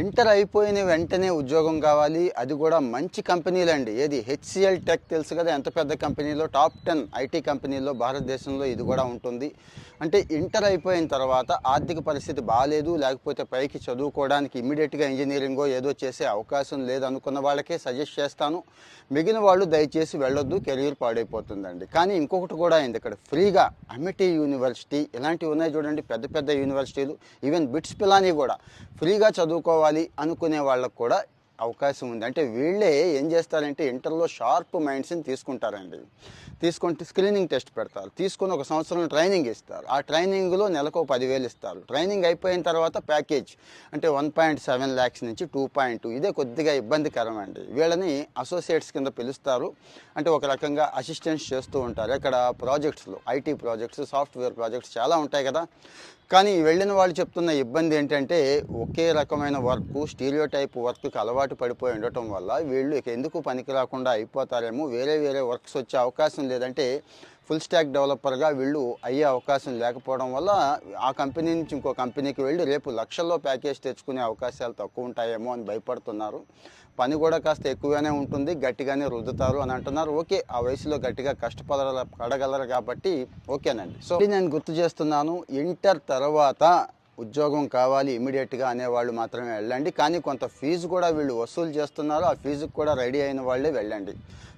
Inter అయిపోయిన వెంటనే ఉద్యోగం కావాలి. అది కూడా మంచి కంపెనీలండి. ఏది? హెచ్సిఎల్ టెక్ తెలుసు కదా ఎంత పెద్ద కంపెనీలో? టాప్ టెన్ ఐటీ కంపెనీలో భారతదేశంలో ఇది కూడా ఉంటుంది. అంటే ఇంటర్ అయిపోయిన తర్వాత ఆర్థిక పరిస్థితి బాగాలేదు లేకపోతే పైకి చదువుకోవడానికి ఇమ్మీడియట్గా ఇంజనీరింగో ఏదో చేసే అవకాశం లేదనుకున్న వాళ్ళకే సజెస్ట్ చేస్తాను. మిగిలిన వాళ్ళు దయచేసి వెళ్ళొద్దు. కెరీర్ పాడైపోతుందండి. కానీ ఇంకొకటి కూడా అయింది ఇక్కడ. ఫ్రీగా అమిటీ యూనివర్సిటీ ఇలాంటివి ఉన్నాయి చూడండి. పెద్ద పెద్ద యూనివర్సిటీలు. ఈవెన్ బిట్స్ పిలానీ కూడా. ఫ్రీగా చదువుకోవాలి. అనుకునే వాళ్ళకు కూడా అవకాశం ఉంది. అంటే వీళ్ళే ఏం చేస్తారంటే ఇంటర్లో షార్ప్ మైండ్స్ని తీసుకుంటారండి. తీసుకుంటే స్క్రీనింగ్ టెస్ట్ పెడతారు. తీసుకుని ఒక సంవత్సరం ట్రైనింగ్ ఇస్తారు. ఆ ట్రైనింగ్లో నెలకు ఒక పదివేలు ఇస్తారు. ట్రైనింగ్ అయిపోయిన తర్వాత ప్యాకేజ్ అంటే వన్ పాయింట్ సెవెన్ ల్యాక్స్ నుంచి టూ పాయింట్ టూ. ఇదే కొద్దిగా ఇబ్బందికరం అండి వీళ్ళని అసోసియేట్స్ కింద పిలుస్తారు. అంటే ఒక రకంగా అసిస్టెన్స్ చేస్తూ ఉంటారు. ఇక్కడ ప్రాజెక్ట్స్లో ఐటీ ప్రాజెక్ట్స్ సాఫ్ట్వేర్ ప్రాజెక్ట్స్ చాలా ఉంటాయి కదా. కానీ వెళ్ళిన వాళ్ళు చెప్తున్న ఇబ్బంది ఏంటంటే ఒకే రకమైన వర్క్ స్టీరియో టైప్ వర్క్కి అలవాటు పడిపోయి ఉండటం వల్ల వీళ్ళు ఇక ఎందుకు పనికి రాకుండా అయిపోతారేమో వేరే వేరే వర్క్స్ వచ్చే అవకాశం లేదంటే ఫుల్ స్టాక్ డెవలపర్గా వీళ్ళు అయ్యే అవకాశం లేకపోవడం వల్ల ఆ కంపెనీ నుంచి ఇంకో కంపెనీకి వెళ్ళి రేపు లక్షల్లో ప్యాకేజ్ తెచ్చుకునే అవకాశాలు తక్కువ ఉంటాయేమో అని భయపడుతున్నారు. పని కూడా కాస్త ఎక్కువగానే ఉంటుంది గట్టిగానే రుద్దుతారు అని అంటున్నారు. ఓకే ఆ వయసులో గట్టిగా కష్టపడ పడగలరు కాబట్టి ఓకేనండి. సో ఇది నేను గుర్తు చేస్తున్నాను ఇంటర్ తర్వాత ఉద్యోగం కావాలి ఇమీడియట్గా అనేవాళ్ళు మాత్రమే వెళ్ళండి. కానీ కొంత ఫీజు కూడా వీళ్ళు వసూలు చేస్తున్నారు. ఆ ఫీజుకి కూడా రెడీ అయిన వాళ్ళే వెళ్ళండి.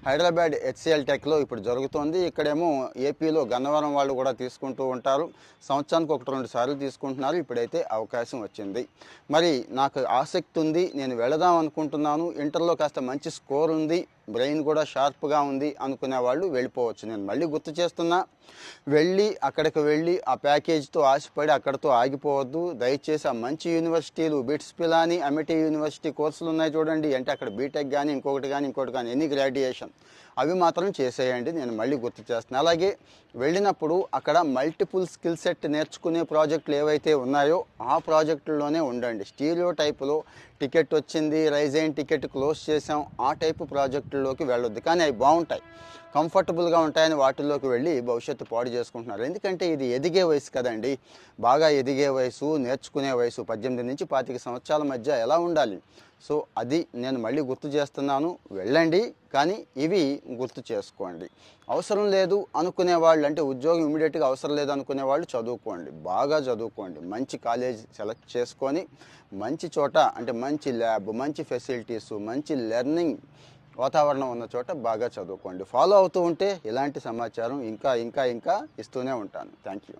హైదరాబాద్ హెచ్సిఎల్ టెక్లో ఇప్పుడు జరుగుతోంది. ఇక్కడేమో ఏపీలో గన్నవరం వాళ్ళు కూడా తీసుకుంటూ ఉంటారు. సంవత్సరానికి ఒకటి రెండు సార్లు తీసుకుంటున్నారు. ఇప్పుడైతే అవకాశం వచ్చింది. మరి నాకు ఆసక్తి ఉంది. నేను వెళదాం అనుకుంటున్నాను. ఇంటర్లో కాస్త మంచి స్కోర్ ఉంది. బ్రెయిన్ కూడా షార్ప్గా ఉంది అనుకునే వాళ్ళు వెళ్ళిపోవచ్చు. నేను మళ్ళీ గుర్తు చేస్తున్నా వెళ్ళి అక్కడికి వెళ్ళి ఆ ప్యాకేజ్తో ఆశపడి అక్కడితో ఆగిపోవద్దు. దయచేసి ఆ మంచి యూనివర్సిటీలు బిట్స్ పిలాని అమిటీ యూనివర్సిటీ కోర్సులు ఉన్నాయి చూడండి. అంటే అక్కడ బీటెక్ కానీ ఇంకొకటి కానీ ఇంకొకటి కానీ ఎనీ గ్రాడ్యుయేషన్. అవి మాత్రం చేసేయండి. నేను మళ్ళీ గుర్తు చేస్తున్నాను అలాగే వెళ్ళినప్పుడు అక్కడ మల్టిపుల్ స్కిల్ సెట్ నేర్చుకునే ప్రాజెక్టులు ఏవైతే ఉన్నాయో ఆ ప్రాజెక్టుల్లోనే ఉండండి. స్టీరియో టైపులో టికెట్ వచ్చింది రైజ్ అయిన టికెట్ క్లోజ్ చేసాం ఆ టైపు ప్రాజెక్టుల్లోకి వెళ్ళొద్దు. కానీ అవి బాగుంటాయి. కంఫర్టబుల్గా ఉంటాయని వాటిల్లోకి వెళ్ళి భవిష్యత్తు పాడు చేసుకుంటున్నారు. ఎందుకంటే ఇది ఎదిగే వయసు కదండి. బాగా ఎదిగే వయసు. వయసు నేర్చుకునే వయసు పద్దెనిమిది నుంచి పాతిక సంవత్సరాల మధ్య ఎలా ఉండాలి? సో అది నేను మళ్ళీ గుర్తు చేస్తున్నాను. వెళ్ళండి కానీ ఇవి గుర్తు చేసుకోండి. అవసరం లేదు అనుకునే వాళ్ళు అంటే ఉద్యోగం ఇమీడియట్గా అవసరం లేదు అనుకునే వాళ్ళు చదువుకోండి. బాగా చదువుకోండి. మంచి కాలేజ్ సెలెక్ట్ చేసుకొని మంచి చోట అంటే మంచి ల్యాబ్ మంచి ఫెసిలిటీస్ మంచి లెర్నింగ్ వాతావరణం ఉన్న చోట బాగా చదువుకోండి. ఫాలో అవుతూ ఉంటే ఇలాంటి సమాచారం ఇంకా ఇంకా ఇంకా ఇస్తూనే ఉంటాను. Thank you.